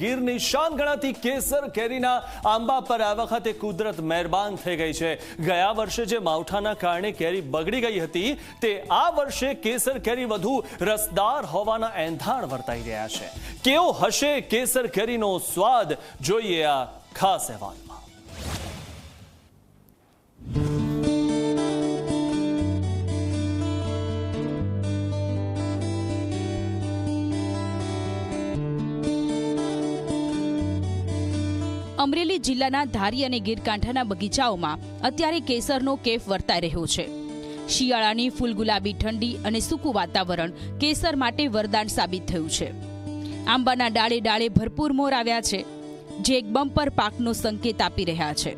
ગીરની શાન ગણાતી કેસર કેરીના આંબા પર આ વખતે કુદરત મહેરબાન થઈ ગઈ છે. ગયા વર્ષે જે માવઠાના કારણે કેરી બગડી ગઈ હતી, તે આ વર્ષે કેસર કેરી વધુ રસદાર હોવાના એંધાણ વર્તાઈ રહ્યા છે. કેવો હશે કેસર કેરીનો સ્વાદ? જોઈએ આ ખાસ અહેવાલમાં. અમરેલી જિલ્લાના ધારી અને ગીરકાંઠાના બગીચાઓમાં અત્યારે કેસરનો કેફ વર્તાઈ રહ્યો છે. શિયાળાની ફૂલગુલાબી ઠંડી અને સૂકું વાતાવરણ કેસર માટે વરદાન સાબિત થયું છે. આંબાના ડાળે ડાળે ભરપૂર મોર આવ્યા છે, જે એક બમ્પર પાકનો સંકેત આપી રહ્યા છે.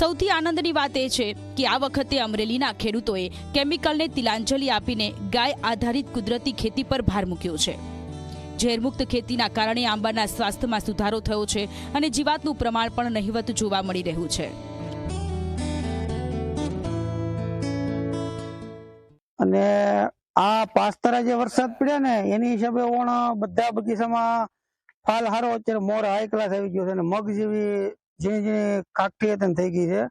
સૌથી આનંદની વાત એ છે કે આ વખતે અમરેલીના ખેડૂતોએ કેમિકલને તિલાંજલિ આપીને ગાય આધારિત કુદરતી ખેતી પર ભાર મૂક્યો છે. ઝેરમુક્ત ખેતીના કારણે આંબાના સ્વાસ્થ્યમાં સુધારો થયો છે અને જીવાતનું પ્રમાણ પણ નહિવત જોવા મળી રહ્યું છે. અને આ પાસ્તરા જે વરસાદ પડ્યા ને, એની હિસાબે ઓણ બધા બગીચામાં ફાલ હારો. અત્યારે મોર હાઈ ક્લાસ આવી ગયો છે અને મગ જેવી ઝીણી ઝીણી કાકટી થઈ ગઈ છે.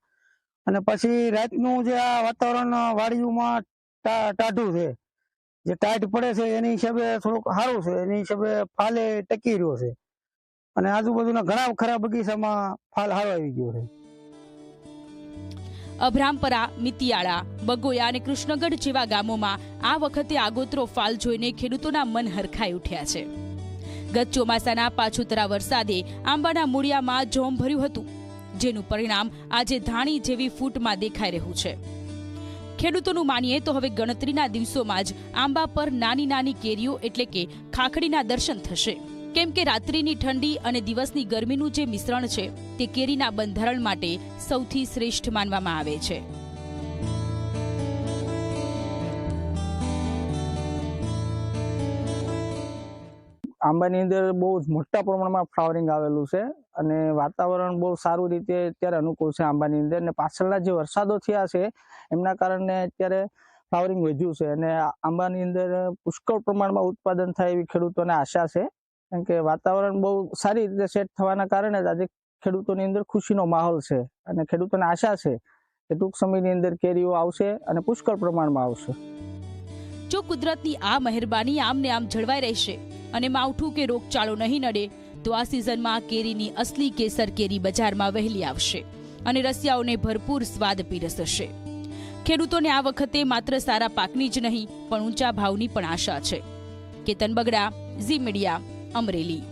અને પછી રાતનું જે આ વાતાવરણ વાડીઓમાં ટાઢું છે. જે ટાઈટ પડે છે, એની હિસાબે થોડુંક સારું છે, એની હિસાબે ફાલે ટકી રહ્યો છે. અને આજુબાજુના ઘણા ખરા બગીચામાં ફાલ સારો આવી ગયો છે. અભરામપરા મિતિયાળા, બગોયા અને કૃષ્ણગઢ જેવા ગામોમાં આ વખતે આગોતરો ફાલ જોઈને ખેડૂતોના મન હરખાઈ ઉઠ્યા છે. ગત ચોમાસાના પાછોતરા વરસાદે આંબાના મૂળિયામાં જોમ ભર્યું હતું, જેનું પરિણામ આજે ધાણી જેવી ફૂટમાં દેખાઈ રહ્યું છે. ખેડૂતોનું માનીએ તો હવે ગણતરીના દિવસોમાં જ આંબા પર નાની નાની કેરીઓ એટલે કે ખાખડીના દર્શન થશે. કેમ કે રાત્રિની ઠંડી અને દિવસની ગરમીનું જે મિશ્રણ છે, તે કેરીના બંધારણ માટે સૌથી શ્રેષ્ઠ માનવામાં આવે છે. આંબાની અંદર બહુ જ મોટા પ્રમાણમાં ફ્લાવરિંગ આવેલું છે અને વાતાવરણ બહુ સારું રીતે અત્યારે અનુકૂળ છે આંબાની અંદર અને પાછળના જે વરસાદો થયા છે, એમના કારણે અત્યારે ફ્લાવરિંગ વધ્યું છે અને આંબાની અંદર પુષ્કળ પ્રમાણમાં ઉત્પાદન થાય એવી ખેડૂતોને આશા છે. કારણ કે વાતાવરણ બહુ સારી રીતે સેટ થવાના કારણે જ આજે ખેડૂતોની અંદર ખુશીનો માહોલ છે અને ખેડૂતોને આશા છે કે ટૂંક સમયની અંદર કેરીઓ આવશે અને પુષ્કળ પ્રમાણમાં આવશે. જો કુદરતની આ મહેરબાની આમને આમ જળવાઈ રહેશે અને માવઠું કે રોગચાળો નહીં નડે, તો આ સિઝનમાં કેરીની અસલી કેસર કેરી બજારમાં વહેલી આવશે અને રસિયાઓને ભરપૂર સ્વાદ પીરસશે. ખેડૂતોને આ વખતે માત્ર સારા પાકની જ નહીં, પણ ઊંચા ભાવની પણ આશા છે. Ketan Bagda, Zee media, Amreli.